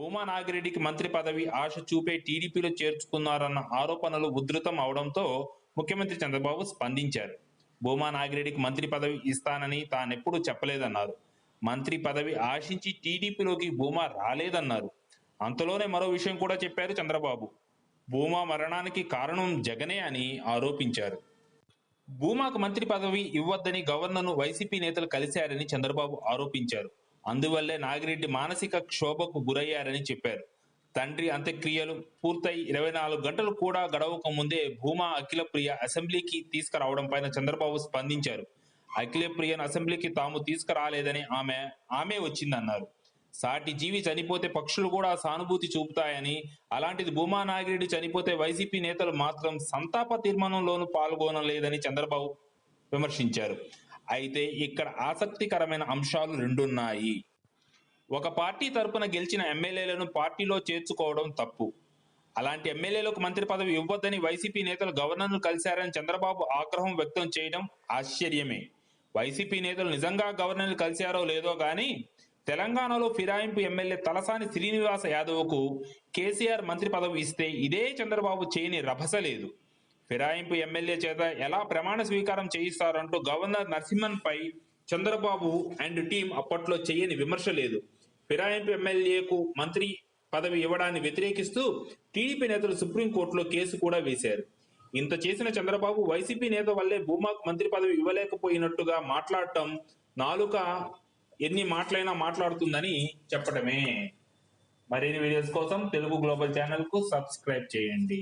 భూమా నాగిరెడ్డికి మంత్రి పదవి ఆశ చూపే టీడీపీలో చేర్చుకున్నారన్న ఆరోపణలు ఉధృతం అవడంతో ముఖ్యమంత్రి చంద్రబాబు స్పందించారు. భూమా నాగిరెడ్డికి మంత్రి పదవి ఇస్తానని తానెప్పుడు చెప్పలేదన్నారు. మంత్రి పదవి ఆశించి టీడీపీలోకి భూమా రాలేదన్నారు. అంతలోనే మరో విషయం కూడా చెప్పారు చంద్రబాబు. భూమా మరణానికి కారణం జగనే అని ఆరోపించారు. భూమాకు మంత్రి పదవి ఇవ్వద్దని గవర్నర్ను వైసీపీ నేతలు కలిశారని చంద్రబాబు ఆరోపించారు. అందువల్లే నాగిరెడ్డి మానసిక క్షోభకు గురయ్యారని చెప్పారు. తండ్రి అంత్యక్రియలు పూర్తయి ఇరవై నాలుగు గంటలు కూడా గడవక ముందే భూమా అఖిలప్రియ అసెంబ్లీకి తీసుకురావడం పైన చంద్రబాబు స్పందించారు. అఖిలప్రియను అసెంబ్లీకి తాము తీసుకురాలేదని ఆమె ఆమె వచ్చిందన్నారు. సాటి జీవి చనిపోతే పక్షులు కూడా సానుభూతి చూపుతాయని అలాంటిది భూమా నాగిరెడ్డి చనిపోతే వైసీపీ నేతలు మాత్రం సంతాప తీర్మానంలోనూ పాల్గొనలేదని చంద్రబాబు విమర్శించారు. అయితే ఇక్కడ ఆసక్తికరమైన అంశాలు రెండున్నాయి. ఒక పార్టీ తరపున గెలిచిన ఎమ్మెల్యేలను పార్టీలో చేర్చుకోవడం తప్పు. అలాంటి ఎమ్మెల్యేలకు మంత్రి పదవి ఇవ్వద్దని వైసీపీ నేతలు గవర్నర్ను కలిశారని చంద్రబాబు ఆగ్రహం వ్యక్తం చేయడం ఆశ్చర్యమే. వైసీపీ నేతలు నిజంగా గవర్నర్ను కలిశారో లేదో గాని తెలంగాణలో ఫిరాయింపు ఎమ్మెల్యే తలసాని శ్రీనివాస యాదవ్కు కేసీఆర్ మంత్రి పదవి ఇస్తే ఇదే చంద్రబాబు చేయని రభస లేదు. ఫిరాయింపు ఎమ్మెల్యే చేత ఎలా ప్రమాణ స్వీకారం చేయిస్తారంటూ గవర్నర్ నరసింహన్ పై చంద్రబాబు అండ్ టీం అప్పట్లో చేయని విమర్శ లేదు. ఫిరాయింపు ఎమ్మెల్యేకు మంత్రి పదవి ఇవ్వడాన్ని వ్యతిరేకిస్తూ టీడీపీ నేతలు సుప్రీంకోర్టులో కేసు కూడా వేశారు. ఇంత చేసిన చంద్రబాబు వైసీపీ నేత వల్లే భూమాకు మంత్రి పదవి ఇవ్వలేకపోయినట్టుగా మాట్లాడటం నాలుక ఎన్ని మాటలైనా మాట్లాడుతుందని చెప్పడమే. మరిన్ని వీడియోస్ కోసం తెలుగు గ్లోబల్ ఛానల్కు సబ్స్క్రైబ్ చేయండి.